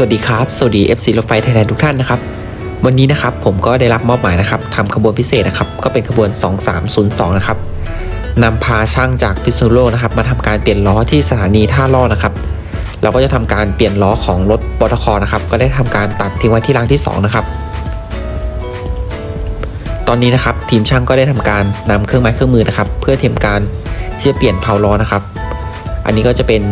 สวัสดีครับ สวัสดี FC รถไฟไทยแลนด์ทุกท่านนะครับ วันนี้นะครับผมก็ได้รับมอบหมายนะครับทำขบวนพิเศษนะครับ ก็เป็นขบวน 2302 นะครับนำพาช่างจากพิษณุโลกนะครับ มาทำการเปลี่ยนล้อที่สถานีท่าล่อนะครับ เราก็จะทำการเปลี่ยนล้อของรถปตทนะครับ ก็ได้ทำการตัดทิ้งไว้ที่รางที่ 2 นะครับ ตอนนี้นะครับทีมช่างก็ได้ทำการนำเครื่องไม้เครื่องมือนะครับ เพื่อเตรียมการที่จะเปลี่ยนเพาล้อนะครับ อันนี้ก็จะเป็น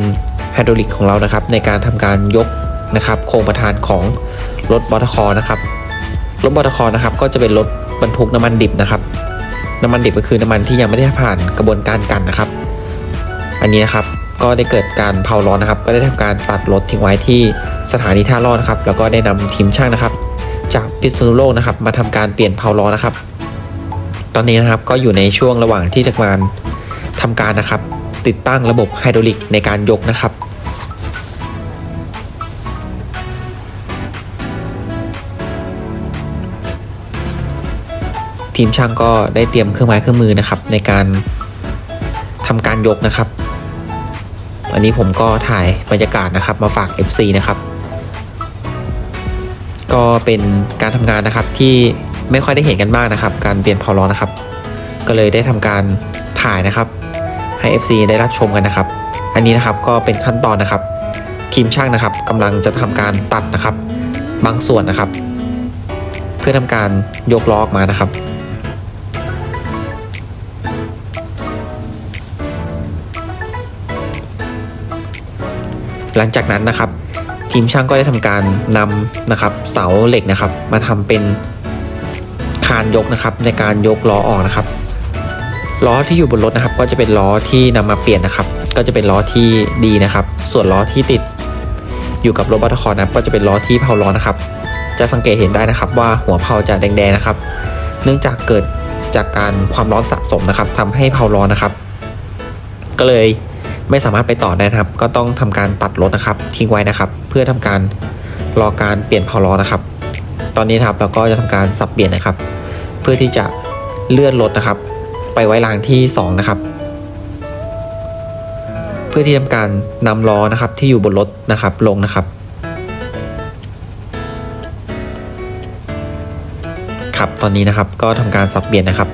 ไฮดรอลิกของเรานะครับ ในการทำการยก นะครับโครงประธานของรถบอทคอนะครับรถบอทคอนะครับก็จะเป็นรถบรรทุกน้ำมันดิบนะครับ น้ำมันดิบก็คือน้ำมันที่ยังไม่ได้ผ่านกระบวนการกันนะครับ อันนี้นะครับก็ได้เกิดการเผาร้อนนะครับ ก็ได้ทำการตัดรถทิ้งไว้ที่สถานีท่าร้อนนะครับ แล้วก็ได้นำทีมช่างนะครับ จากพิษณุโลกนะครับมาทำการเปลี่ยนเผาร้อนนะครับ ตอนนี้นะครับก็อยู่ในช่วงระหว่างที่จะมาทำการนะครับ ติดตั้งระบบไฮดรอลิกในการยกนะครับ ทีมช่างก็ได้เตรียมเครื่องไม้เครื่องมือนะครับ ในการทำการยกนะครับ อันนี้ผมก็ถ่ายบรรยากาศนะครับ มาฝาก FC นะครับ ก็เป็นการทำงานนะครับที่ไม่ค่อยได้เห็นกันมากนะครับ การเปลี่ยนเพาล้อนะครับ ก็เลยได้ทำการถ่ายนะครับ ให้ FC ได้รับชมกันนะครับ อันนี้นะครับก็เป็นขั้นตอนนะครับ ทีมช่างนะครับกำลังจะทำการตัดนะครับ บางส่วนนะครับ เพื่อทำการยกล้อออกมานะครับ หลังจากนั้นนะครับ ทีมช่างก็ได้ทำการนำนะครับ เสาเหล็กนะครับ มาทำเป็นคานยกนะครับ ในการยกล้อออกนะครับล้อที่อยู่บนรถนะครับ ก็จะเป็นล้อที่นำมาเปลี่ยนนะครับ ก็จะเป็นล้อที่ดีนะครับ ส่วนล้อที่ติดอยู่กับรถบัตคอนะครับ ก็จะเป็นล้อที่เผาล้อนะครับ จะสังเกตเห็นได้นะครับ ว่าหัวเผาจะแดงๆนะครับ เนื่องจากเกิดจากการความร้อนสะสมนะครับทำให้เผาร้อนนะครับ ก็เลย ไม่สามารถไปต่อได้นะครับ ก็ต้องทำการตัดรถนะครับ ทิ้งไว้นะครับ เพื่อทำการรอการเปลี่ยนเผาล้อนะครับ ตอนนี้นะครับเราก็จะทำการสับเปลี่ยนนะครับ เพื่อที่จะเลื่อนรถนะครับ ไปไว้รางที่ 2 นะครับ เพื่อที่ทำการนำล้อนะครับที่อยู่บนรถนะครับลงนะครับครับตอนนี้นะครับก็ทำการสับเปลี่ยนนะครับ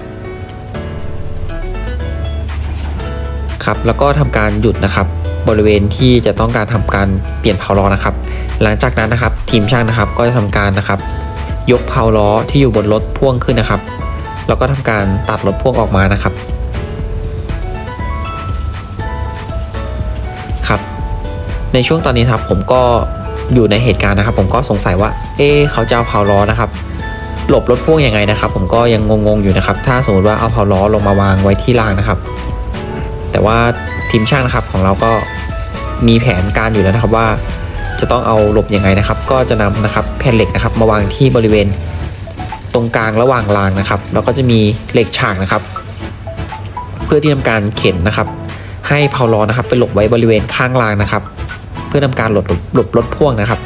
ครับแล้วก็ทำการหยุดนะครับ บริเวณที่จะต้องการทำการเปลี่ยนเพาล้อนะครับ หลังจากนั้นนะครับทีมช่างนะครับก็จะทำการนะครับ ยกเพาล้อที่อยู่บนรถพ่วงขึ้นนะครับ แล้วก็ทำการตัดรถพ่วงออกมานะครับครับ ในช่วงตอนนี้ครับผมก็อยู่ในเหตุการณ์นะครับ ผมก็สงสัยว่า เอ๊เขาจะเอาเพาล้อนะครับหลบรถพ่วงยังไงนะครับ ผมก็ยังงงๆอยู่นะครับ ถ้าสมมติว่าเอาเพาล้อลงมาวางไว้ที่รางนะครับ แต่ว่าทีมช่างนะครับของเราก็มีแผนการอยู่แล้วนะครับว่าจะต้องเอาหลบยังไงนะครับ ก็จะนำนะครับแผ่นเหล็กนะครับ มาวางที่บริเวณตรงกลางระหว่างรางนะครับ แล้วก็จะมีเหล็กฉากนะครับ เพื่อที่ทำการเข็นนะครับ ให้เพาล้อนะครับ ไปหลบไว้บริเวณข้างรางนะครับ เพื่อทำการหลบหลบรถพ่วงนะครับ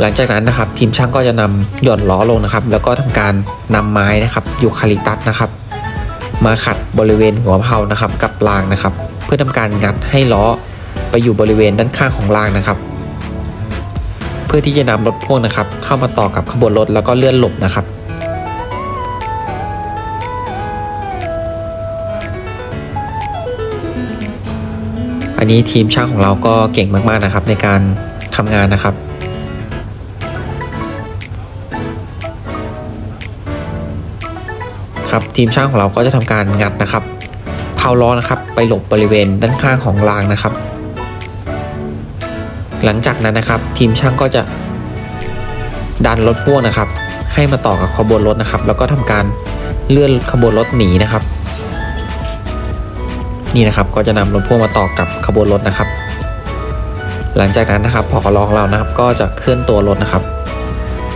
หลังจากนั้นนะครับ ทีมช่างก็จะนำหย่อนล้อลงนะครับ แล้วก็ทำการนำไม้นะครับยูคาลิตัสนะครับ มาขัดบริเวณหัวเพานะครับ กับรางนะครับ เพื่อทำการงัดให้ล้อไปอยู่บริเวณด้านข้างของรางนะครับ เพื่อที่จะนำรถพ่วงนะครับ เข้ามาต่อกับขบวนรถแล้วก็เลื่อนหลบนะครับอันนี้ทีมช่างของเราก็เก่งมากๆนะครับในการทำงานนะครับ ครับ ทีมช่างของเราก็จะทำการงัดนะครับเพาล้อนะครับ ไปหลบบริเวณด้านข้างของรางนะครับ หลังจากนั้นนะครับ ทีมช่างก็จะดันรถพ่วงนะครับ ให้มาต่อกับขบวนรถนะครับ แล้วก็ทำการเลื่อนขบวนรถหนีนะครับ นี่นะครับก็จะนำรถพ่วงมาต่อกับขบวนรถนะครับ หลังจากนั้นนะครับพอล้อของเรานะครับ ก็จะเคลื่อนตัวรถนะครับ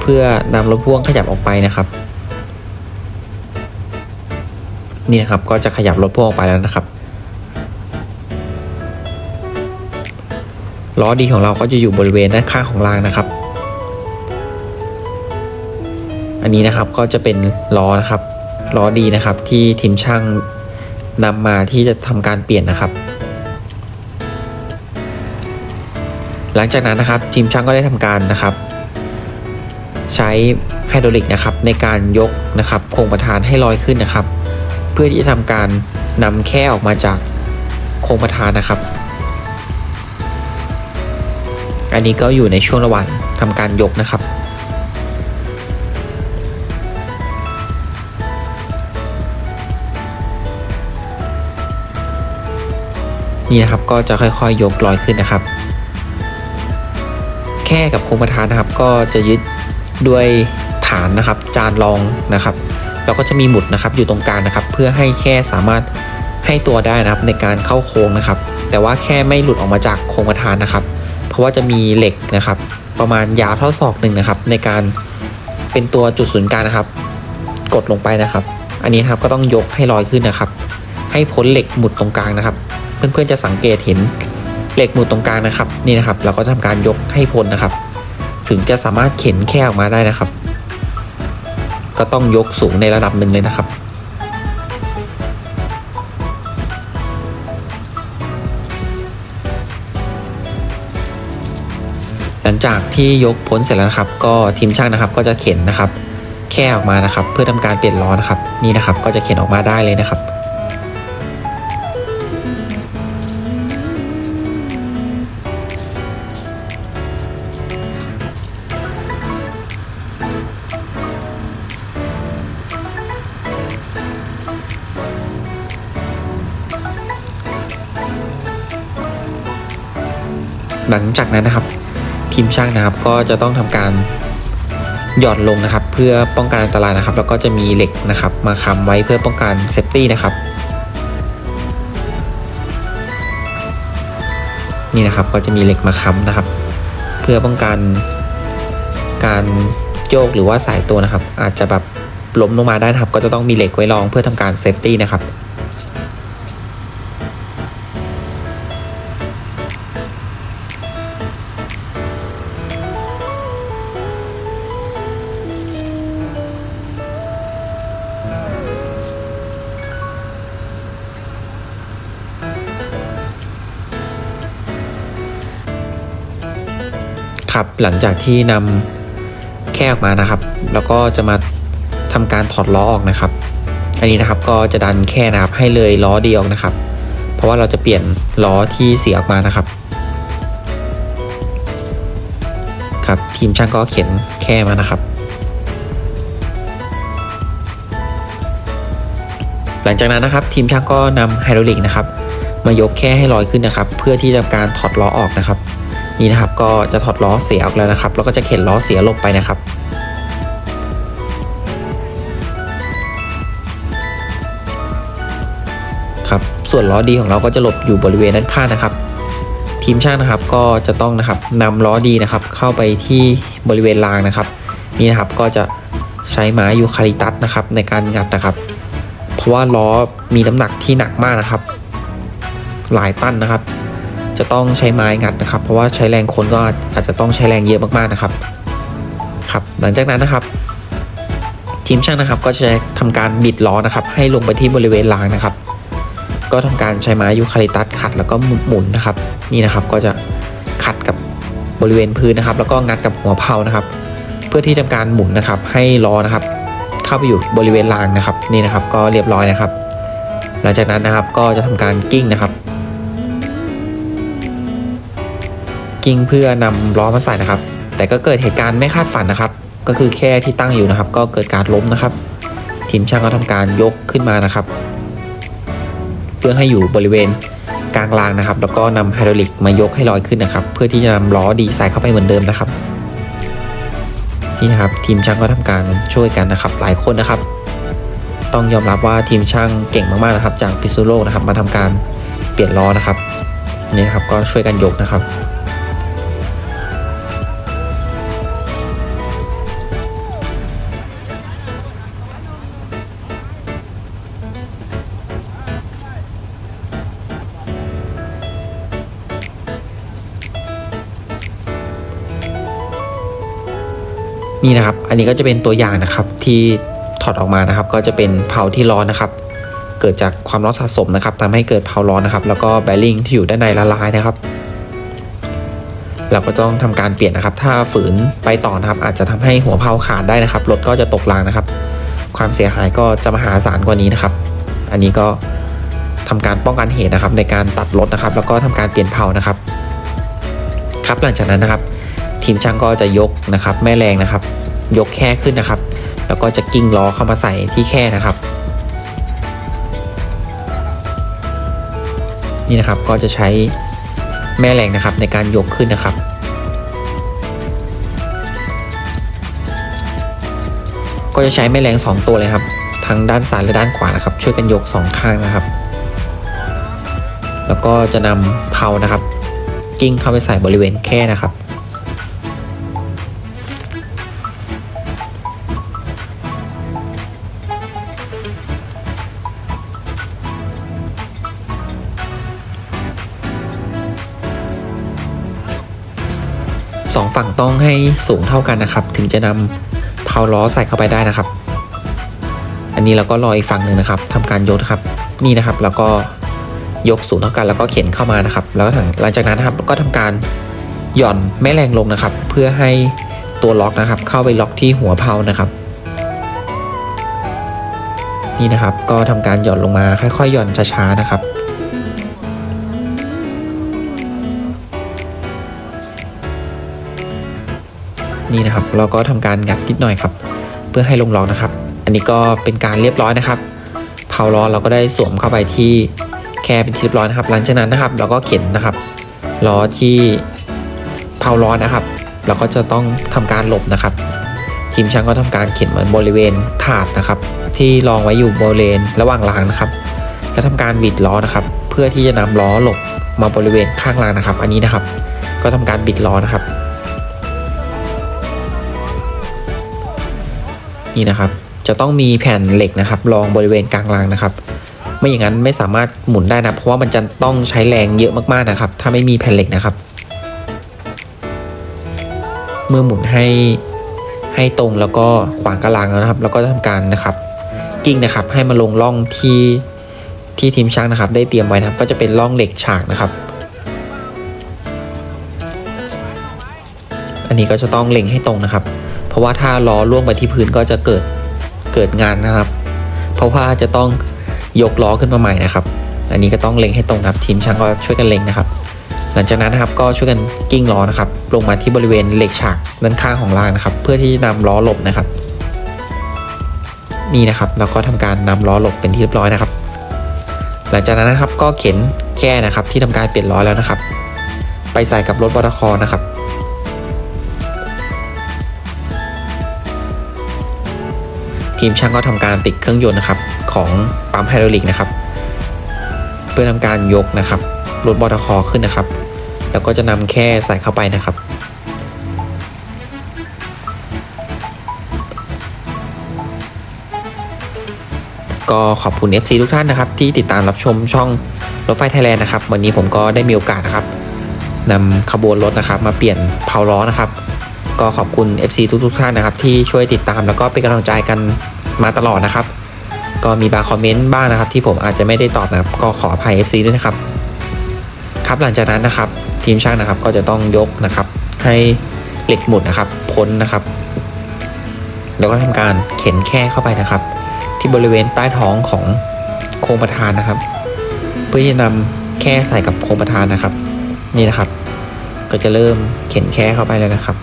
เพื่อนำรถพ่วงขยับออกไปนะครับ นี่นะครับก็จะขยับรถพ่วงออกไปแล้วนะครับล้อดีของเราก็จะอยู่บริเวณด้านข้างของรางนะครับ อันนี้นะครับก็จะเป็นล้อนะครับล้อดีนะครับที่ทีมช่างนำมาที่จะทำการเปลี่ยนนะครับ หลังจากนั้นนะครับทีมช่างก็ได้ทำการนะครับ ใช้ไฮดรอลิกนะครับในการยกนะครับโครงประธานให้ลอยขึ้นนะครับ พื่อที่จะทำการนำแค่ออกมาจากโครงประธานนะครับ อันนี้ก็อยู่ในช่วงระหว่างทำการยกนะครับนี่นะครับก็จะค่อยๆยกลอยขึ้นนะครับ แค่กับโครงประธานนะครับก็จะยึดด้วยฐานนะครับ จานรองนะครับ แล้วก็จะมีหมุดนะครับอยู่ตรงกลางนะครับ เพื่อให้แค่สามารถให้ตัวได้นะครับในการเข้าโค้งนะครับ แต่ว่าแค่ไม่หลุดออกมาจากโครงประธานนะครับ เพราะว่าจะมีเหล็กนะครับ ประมาณยาวเท่าศอกหนึ่งนะครับ ในการเป็นตัวจุดศูนย์กลางนะครับ กดลงไปนะครับ อันนี้ครับก็ต้องยกให้ลอยขึ้นนะครับ ให้พ้นเหล็กหมุดตรงกลางนะครับ เพื่อนๆจะสังเกตเห็นเหล็กหมุดตรงกลางนะครับนี่นะครับ เราก็ทำการยกให้พ้นนะครับ ถึงจะสามารถเข็นแค่ออกมาได้นะครับ ก็ต้องยกสูงในระดับหนึ่งเลยนะครับ หลังจากที่ยกพ้นเสร็จแล้วนะครับ ก็ทีมช่างนะครับก็จะเข็นนะครับ แค่ออกมานะครับ เพื่อทำการเปลี่ยนล้อนะครับ นี่นะครับก็จะเข็นออกมาได้เลยนะครับ หลังจากนั้นนะครับ ทีมช่างนะครับก็จะต้องทำการหย่อนลงนะครับ เพื่อป้องกันอันตรายนะครับ แล้วก็จะมีเหล็กนะครับ มาค้ำไว้เพื่อป้องกันเซฟตี้นะครับ นี่นะครับก็จะมีเหล็กมาค้ำนะครับ เพื่อป้องกันการโยกหรือว่าสายตัวนะครับ อาจจะแบบล้มลงมาได้นะครับ ก็จะต้องมีเหล็กไว้รองเพื่อทำการเซฟตี้นะครับ ครับ หลังจากที่นำแค่ออกมานะครับ แล้วก็จะมาทำการถอดล้อออกนะครับ อันนี้นะครับก็จะดันแค่นะครับให้เลยล้อเดียวนะครับ เพราะว่าเราจะเปลี่ยนล้อที่เสียออกมานะครับ ครับทีมช่างก็เข็นแค่มานะครับ หลังจากนั้นนะครับ ทีมช่างก็นำไฮดรอลิกนะครับ มายกแค่ให้ลอยขึ้นนะครับ เพื่อที่จะการถอดล้อออกนะครับ นี่นะครับก็จะถอดล้อเสียออกแล้วนะครับ แล้วก็จะเข็นล้อเสียลงไปนะครับครับส่วนล้อดีของเราก็จะหลบอยู่บริเวณด้านข้างนะครับ ทีมช่างนะครับก็จะต้องนะครับนำล้อดีนะครับ เข้าไปที่บริเวณรางนะครับ นี่นะครับก็จะใช้ไม้ยูคาลิตัสนะครับ ในการงัดนะครับ เพราะว่าล้อมีน้ำหนักที่หนักมากนะครับ หลายตันนะครับ จะต้องใช้ไม้งัดนะครับ เพราะว่าใช้แรงคนก็อาจจะต้องใช้แรงเยอะมากๆนะครับครับ หลังจากนั้นนะครับ ทีมช่างนะครับก็จะทำการบิดล้อนะครับ ให้ลงไปที่บริเวณรางนะครับ ก็ทำการใช้ไม้ยูคาลิตัสขัดแล้วก็หมุนนะครับ นี่นะครับก็จะขัดกับบริเวณพื้นนะครับ แล้วก็งัดกับหัวเพานะครับ เพื่อที่ทำการหมุนนะครับ ให้ล้อนะครับ เข้าไปอยู่บริเวณรางนะครับ นี่นะครับก็เรียบร้อยนะครับ หลังจากนั้นนะครับก็จะทำการกิ้งนะครับ กิ้งเพื่อนำล้อมาใส่นะครับ แต่ก็เกิดเหตุการณ์ไม่คาดฝันนะครับ ก็คือแค่ที่ตั้งอยู่นะครับ ก็เกิดการล้มนะครับ ทีมช่างก็ทำการยกขึ้นมานะครับ เพื่อให้อยู่บริเวณกลางรางนะครับ แล้วก็นำไฮดรอลิกมายกให้ลอยขึ้นนะครับ เพื่อที่จะนำล้อดีใส่เข้าไปเหมือนเดิมนะครับนี่นะครับทีมช่างก็ทำการช่วยกันนะครับ หลายคนนะครับ ต้องยอมรับว่าทีมช่างเก่งมากๆนะครับ จากพิซซูโลกนะครับ มาทำการเปลี่ยนล้อนะครับนี่นะครับก็ช่วยกันยกนะครับ นี่นะครับ อันนี้ก็จะเป็นตัวอย่างนะครับที่ถอดออกมานะครับ ก็จะเป็นเพลาที่ร้อนนะครับ เกิดจากความร้อนสะสมนะครับทำให้เกิดเพลาร้อนนะครับ แล้วก็แบริ่งที่อยู่ด้านในละลายนะครับ เราก็ต้องทำการเปลี่ยนนะครับ ถ้าฝืนไปต่อนะครับ อาจจะทำให้หัวเพลาขาดได้นะครับรถก็จะตกรางนะครับ ความเสียหายก็จะมหาศาลกว่านี้นะครับ อันนี้ก็ทำการป้องกันเหตุนะครับ ในการตัดรถนะครับ แล้วก็ทำการเปลี่ยนเพลานะครับ ครับหลังจากนั้นนะครับ ทีมช่างก็จะยกนะครับ แม่แรงนะครับ ยกแค่ขึ้นนะครับ แล้วก็จะกิ้งล้อเข้ามาใส่ที่แค่นะครับ นี่นะครับก็จะใช้แม่แรงนะครับในการยกขึ้นนะครับก็จะใช้แม่แรง 2 ตัวเลยครับ ทั้งด้านซ้ายและด้านขวานะครับ ช่วยกันยก 2 ข้างนะครับ แล้วก็จะนำเพานะครับ กิ้งเข้าไปใส่บริเวณแค่นะครับ สองฝั่งต้องให้สูงเท่ากันนะครับ ถึงจะนำเพาล้อใส่เข้าไปได้นะครับ อันนี้เราก็รออีกฝั่งหนึ่งนะครับทำการยกครับ นี่นะครับ แล้วก็ยกสูงเท่ากันแล้วก็เข็นเข้ามานะครับ แล้วก็หลังจากนั้นนะครับก็ทำการหย่อนแม่แรงลงนะครับ เพื่อให้ตัวล็อกนะครับ เข้าไปล็อกที่หัวเพานะครับ นี่นะครับก็ทำการหย่อนลงมาค่อยๆหย่อนช้าๆนะครับ นี่นะครับ เราก็ทำการงัดนิดหน่อยครับ เพื่อให้ลงล็อกนะครับ อันนี้ก็เป็นการเรียบร้อยนะครับเพาล้อเราก็ได้สวมเข้าไปที่แค่เป็นที่เรียบร้อยนะครับ หลังจากนั้นนะครับ เราก็เข็นนะครับล้อที่เพาล้อนะครับ เราก็จะต้องทำการหลบนะครับ ทีมช่างก็ทำการเข็นเหมือนบริเวณถาดนะครับ ที่รองไว้อยู่บริเวณระหว่างรางนะครับ แล้วทำการบิดล้อนะครับ เพื่อที่จะนำล้อหลบมาบริเวณข้างรางนะครับ อันนี้นะครับ ก็ทำการบิดล้อนะครับ นี่นะครับ จะต้องมีแผ่นเหล็กนะครับรองบริเวณกลางรางนะครับ ไม่อย่างนั้นไม่สามารถหมุนได้นะเพราะว่ามันจะต้องใช้แรงเยอะมากๆนะครับ ถ้าไม่มีแผ่นเหล็กนะครับ เมื่อหมุนให้ให้ตรงแล้วก็ขวางกลางแล้วนะครับ แล้วก็ทำการนะครับ กิ้งนะครับ ให้มาลงร่องที่ที่ทีมช่างนะครับ ได้เตรียมไว้นะครับ ก็จะเป็นร่องเหล็กฉากนะครับ อันนี้ก็จะต้องเล็งให้ตรงนะครับ ราะว่าถ้าล้อล่วงไปที่พื้นก็จะเกิดเกิดงานนะครับ เพราะว่าจะต้องยกล้อขึ้นมาใหม่นะครับ อันนี้ก็ต้องเล็งให้ตรงครับทีมช่างก็ช่วยกันเล็งนะครับ หลังจากนั้นนะครับก็ช่วยกันกิ้งล้อนะครับ ลงมาที่บริเวณเหล็กฉากด้านข้างของรางนะครับ เพื่อที่จะนำล้อหลบนะครับ นี่นะครับแล้วก็ทำการนำล้อหลบเป็นที่เรียบร้อยนะครับ หลังจากนั้นนะครับก็เข็นแค่นะครับที่ทำการเปลี่ยนล้อแล้วนะครับ ไปใส่กับรถบอทคอนะครับ ทีมช่างก็ทำการติดเครื่องยนต์นะครับของปั๊มไฮดรอลิกนะครับ เพื่อทำการยกนะครับรถบอทคอขึ้นนะครับ แล้วก็จะนำแค่ใส่เข้าไปนะครับ ก็ขอบคุณ FC ทุกท่านนะครับ ที่ติดตามรับชมช่องรถไฟไทยแลนด์นะครับ วันนี้ผมก็ได้มีโอกาสนะครับนำขบวนรถนะครับ มาเปลี่ยนเพาล้อนะครับ ก็ขอบคุณ FC ทุกๆท่านนะครับ ที่ช่วยติดตามแล้วก็เป็นกำลังใจกันมาตลอดนะครับ ก็มีบางคอมเมนต์บ้างนะครับ ที่ผมอาจจะไม่ได้ตอบนะครับ ก็ขออภัย FC ด้วยนะครับ ครับหลังจากนั้นนะครับ ทีมช่างนะครับ ก็จะต้องยกนะครับ ให้เหล็กหมุดนะครับ พ้นนะครับ แล้วก็ทำการเข็นแค่เข้าไปนะครับ ที่บริเวณใต้ท้องของโครงประธานนะครับ เพื่อจะนำแค่ใส่กับโครงประธานนะครับ นี่นะครับ ก็จะเริ่มเข็นแค่เข้าไปแล้วนะครับ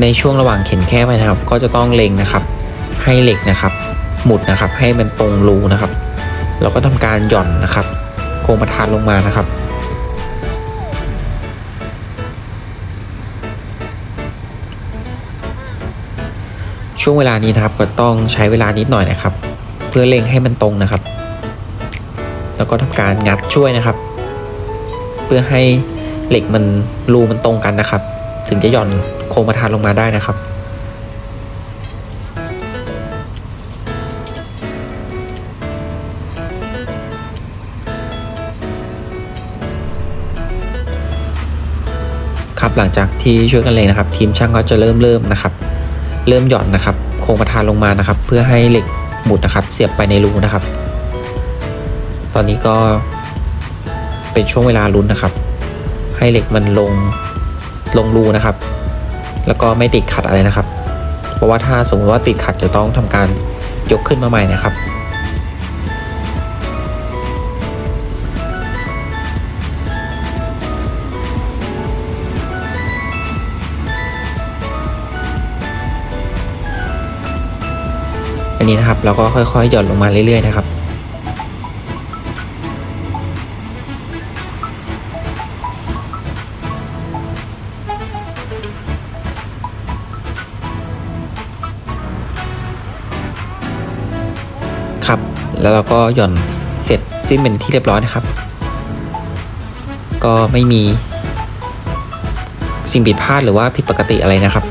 ในช่วงระหว่างเข็นแค่ไปนะครับ ก็จะต้องเล็งนะครับ ให้เหล็กนะครับ หมุดนะครับ ให้มันตรงรูนะครับแล้วก็ทำการหย่อนนะครับ โครงประธานลงมานะครับ ช่วงเวลานี้นะครับก็ต้องใช้เวลานิดหน่อยนะครับ เพื่อเล็งให้มันตรงนะครับ แล้วก็ทำการงัดช่วยนะครับ เพื่อให้เหล็กมันรูมันตรงกันนะครับ ถึงจะหย่อนโคมประธานลงมาได้นะครับ ครับหลังจากที่ช่วยกันเลยนะครับ ทีมช่างก็จะเริ่มเริ่มนะครับ เริ่มหย่อนนะครับ โครงประธานลงมานะครับ เพื่อให้เหล็กหมุดนะครับ เสียบไปในรูนะครับ ตอนนี้ก็เป็นช่วงเวลาลุ้นนะครับ ให้เหล็กมันลง ลงรูนะครับ แล้วก็ไม่ติดขัดอะไรนะครับ เพราะว่าถ้าสมมติว่าติดขัดจะต้องทำการยกขึ้นมาใหม่นะครับ อันนี้นะครับเราก็ค่อยๆหย่อนลงมาเรื่อยๆนะครับ แล้วเราก็หย่อนเสร็จสิ้นเป็นที่เรียบร้อยนะครับ ก็ไม่มีสิ่งผิดพลาดหรือว่าผิดปกติอะไรนะครับ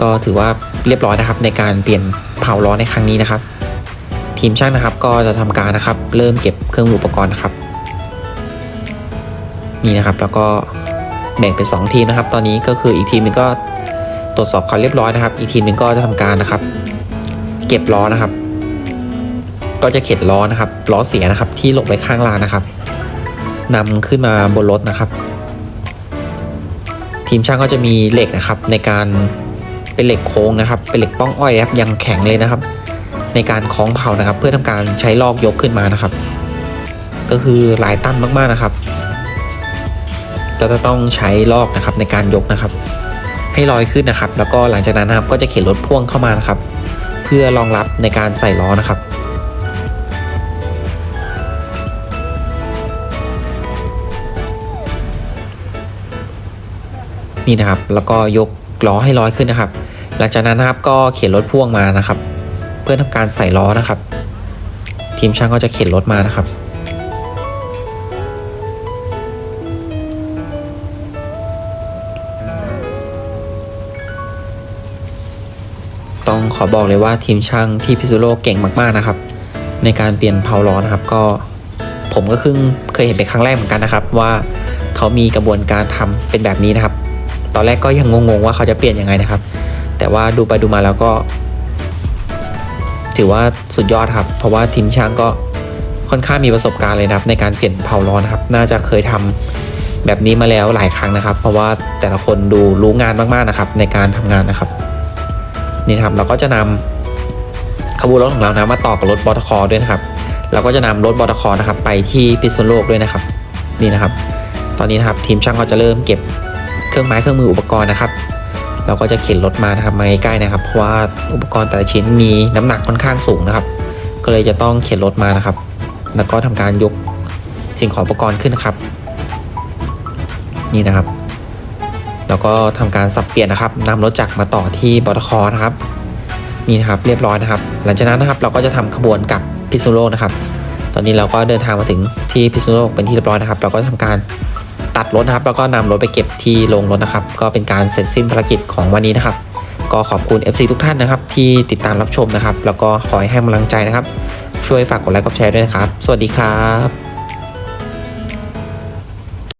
ก็ถือว่าเรียบร้อยนะครับ ในการเปลี่ยนเผาล้อในครั้งนี้นะครับ ทีมช่างนะครับก็จะทำการนะครับ เริ่มเก็บเครื่องอุปกรณ์นะครับนี่นะครับแล้วก็แบ่งเป็น 2 ทีมนะครับ ตอนนี้ก็คืออีกทีมหนึงก็ตรวจสอบความเรียบร้อยนะครับ อีกทีมหนึงก็จะทำการนะครับ เก็บล้อนะครับ ก็จะเข็นล้อนะครับล้อเสียนะครับ ที่หลบไว้ข้างลานนะครับนำขึ้นมาบนรถนะครับ ทีมช่างก็จะมีเหล็กนะครับ ในการเป็นเหล็กโค้งนะครับ เป็นเหล็กป้องอ้อยนะครับยังแข็งเลยนะครับ ในการคล้องเผานะครับ เพื่อทำการใช้ลอกยกขึ้นมานะครับ ก็คือหลายตันมากๆนะครับก็จะต้องใช้ลอกนะครับในการยกนะครับ ให้ลอยขึ้นนะครับ แล้วก็หลังจากนั้นนะครับก็จะเข็นรถพ่วงเข้ามานะครับ เพื่อรองรับในการใส่ล้อนะครับ นี่นะครับ แล้วก็ยกล้อให้ลอยขึ้นนะครับ หลังจากนั้นนะครับก็เข็นรถพ่วงมานะครับ เพื่อทำการใส่ล้อนะครับ ทีมช่างก็จะเข็นรถมานะครับต้องขอบอกเลยว่าทีมช่างที่พิซูโลเก่งมากๆนะครับ ในการเปลี่ยนเพาล้อนะครับ ก็ผมก็เพิ่งเคยเห็นเป็นครั้งแรกเหมือนกันนะครับ ว่าเขามีกระบวนการทำเป็นแบบนี้นะครับ ตอนแรกก็ยังงงๆว่าเขาจะเปลี่ยนยังไงนะครับ แต่ว่าดูไปดูมาแล้วก็ ถือว่าสุดยอดครับ เพราะว่าทีมช่างก็ค่อนข้างมีประสบการณ์เลยนะครับ ในการเปลี่ยนเผาล้อนครับ น่าจะเคยทำแบบนี้มาแล้วหลายครั้งนะครับ เพราะว่าแต่ละคนดูรู้งานมากๆนะครับ ในการทำงานนะครับ นี่ครับเราก็จะนำขบวนรถของเรานะมาต่อกับรถบอทคอด้วยนะครับ เราก็จะนำรถบอทคอนะครับ ไปที่พิษณุโลกด้วยนะครับ นี่นะครับ ตอนนี้นะครับทีมช่างก็จะเริ่มเก็บ เครื่องไม้เครื่องมืออุปกรณ์นะครับ เราก็จะเข็นรถมานะครับมาใกล้ๆนะครับเพราะว่าอุปกรณ์แต่ละชิ้นมีน้ำหนักค่อนข้างสูงนะครับ ก็เลยจะต้องเข็นรถมานะครับ แล้วก็ทำการยกสิ่งของอุปกรณ์ขึ้นนะครับ นี่นะครับ แล้วก็ทำการสับเปลี่ยนนะครับนำรถจักรมาต่อที่บอทคอนะครับ นี่นะครับเรียบร้อยนะครับ หลังจากนั้นนะครับ เราก็จะทำขบวนกับพิษณุโลกนะครับ ตอนนี้เราก็เดินทางมาถึงที่พิษณุโลกเป็นที่เรียบร้อยนะครับ เราก็ทำการ ตัดรถนะครับ แล้วก็นำรถไปเก็บที่โรงรถนะครับ ก็เป็นการเสร็จสิ้นภารกิจของวันนี้นะครับ ก็ขอบคุณ FC ทุกท่านนะครับ ที่ติดตามรับชมนะครับ แล้วก็ขอให้กำลังใจนะครับ ช่วยฝากกดไลค์กดแชร์ด้วยนะครับ สวัสดีครับ